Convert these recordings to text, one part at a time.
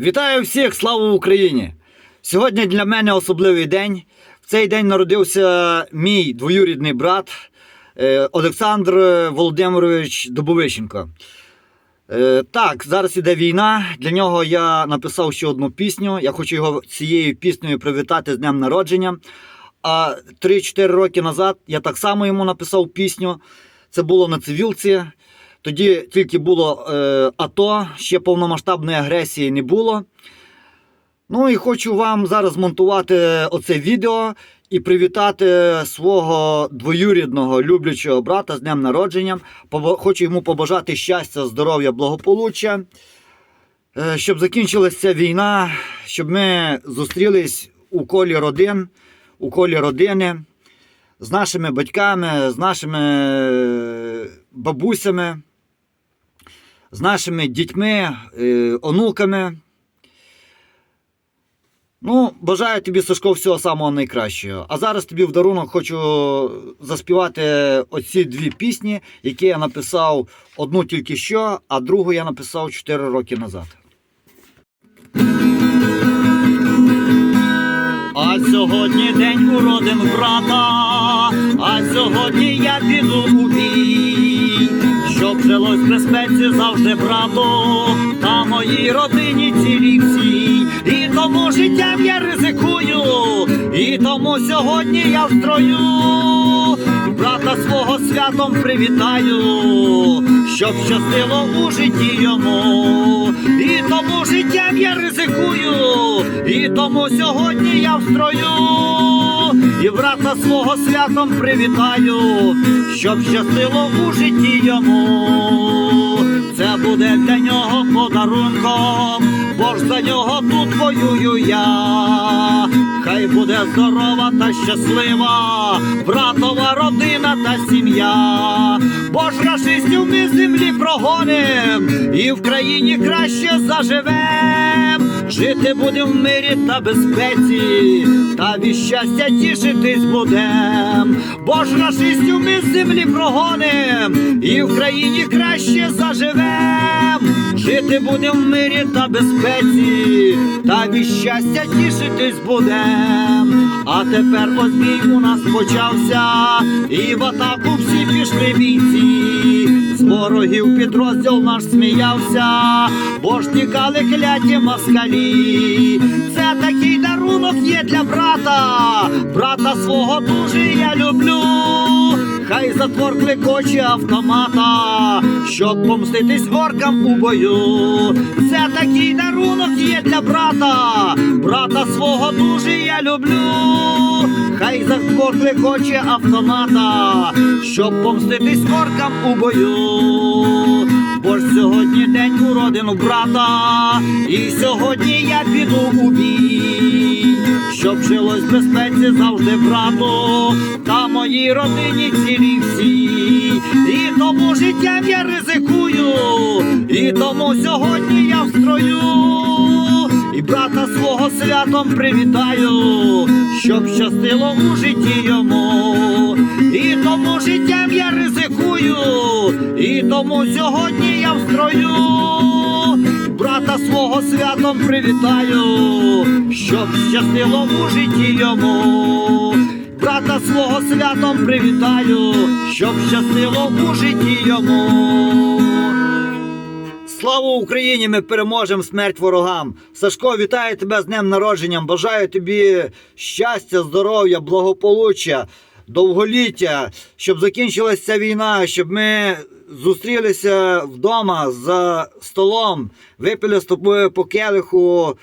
Вітаю всіх! Слава Україні! Сьогодні для мене особливий день. В цей день народився мій двоюрідний брат е, Олександр Володимирович Добовищенко. Е, Так, зараз іде війна. Для нього я написав ще одну пісню. Я хочу його цією піснею привітати з днем народження. А 3-4 роки назад я так само йому написав пісню. Це було на цивілці. Тоді тільки було е, АТО, ще повномасштабної агресії не було. Ну і хочу вам зараз монтувати оце відео і привітати свого двоюрідного люблячого брата з днем народження. Хочу йому побажати щастя, здоров'я, благополуччя, е, щоб закінчилася війна, щоб ми зустрілись у колі родин, у колі родини з нашими батьками, з нашими е, бабусями, з нашими дітьми, е, онуками. Ну, бажаю тобі, Сашко, всього самого найкращого. А зараз тобі в дарунок хочу заспівати оці дві пісні, які я написав одну тільки що, а другу я написав 4 роки назад. А сьогодні день уродин брата, а сьогодні я піду у жилось в безпеці завжди брату, та моїй родині цілій всій. І тому життям я ризикую, і тому сьогодні я в строю. Брата свого святом привітаю, щоб щастило у житті йому. І тому життям я ризикую, і тому сьогодні я в строю. І брата свого святом привітаю, щоб щастило у житті йому. Це буде для нього подарунком, бо ж за нього тут воюю я. Хай буде здорова та щаслива, братова родина та сім'я. Бо ж рашистів ми землі прогоним, і в країні краще заживем. Жити буде в мирі та безпеці, та від щастя тішитись будем. Бо ж рашистів ми з землі прогоним, і в країні краще заживем. Жити будем в мирі та безпеці, та від щастя тішитись будем. А тепер ось у нас почався, і в атаку всі пішли бійці. З ворогів підрозділ наш сміявся, бо ж тікали кляті москалі. Це такий дарунок є для брата, брата свого дуже я люблю. Хай затвор клекоче автомата, щоб помститись оркам у бою. Це такий дарунок є для брата, брата свого дуже я люблю. Хай затвор клекоче автомата, щоб помститись оркам у бою. Бо ж сьогодні день у родину брата, і сьогодні я піду у безпеці завжди брату, та моїй родині цілій всій. І тому життям я ризикую, і тому сьогодні я в строю. І брата свого святом привітаю, щоб щастило у житті йому. І тому життям я ризикую, і тому сьогодні я в строю. Брата свого святом привітаю, щоб щастило у житті йому. Брата свого святом привітаю, щоб щастило у житті йому. Слава Україні! Ми переможемо смерть ворогам. Сашко, вітаю тебе з днем народженням. Бажаю тобі щастя, здоров'я, благополуччя, довголіття, щоб закінчилася війна, щоб ми зустрілися вдома за столом, випили з тобою по келиху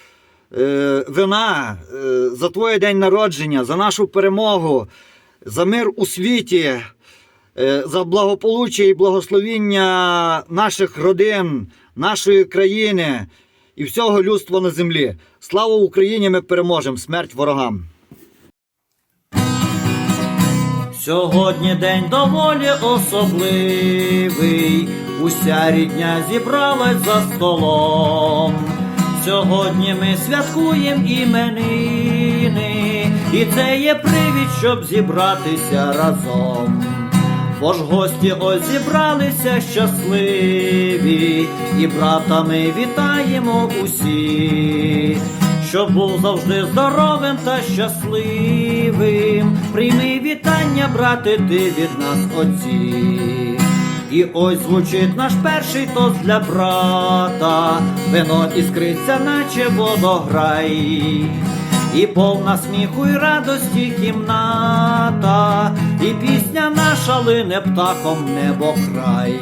е, вина е, за твій день народження, за нашу перемогу, за мир у світі. Е, за благополуччя і благословіння наших родин, нашої країни і всього людства на землі. Слава Україні! Ми переможемо! Смерть ворогам! Сьогодні день доволі особливий. Уся рідня зібралась за столом. Сьогодні ми святкуємо іменини, і це є привід, щоб зібратися разом. Бо ж гості ось зібралися щасливі, і брата ми вітаємо усі, щоб був завжди здоровим та щасливим. Прийми вітання, брате, ти від нас отці. І ось звучить наш перший тост для брата, вино іскриться, наче водограй. І повна сміху й радості кімната, і пісня наша лине птахом небо край.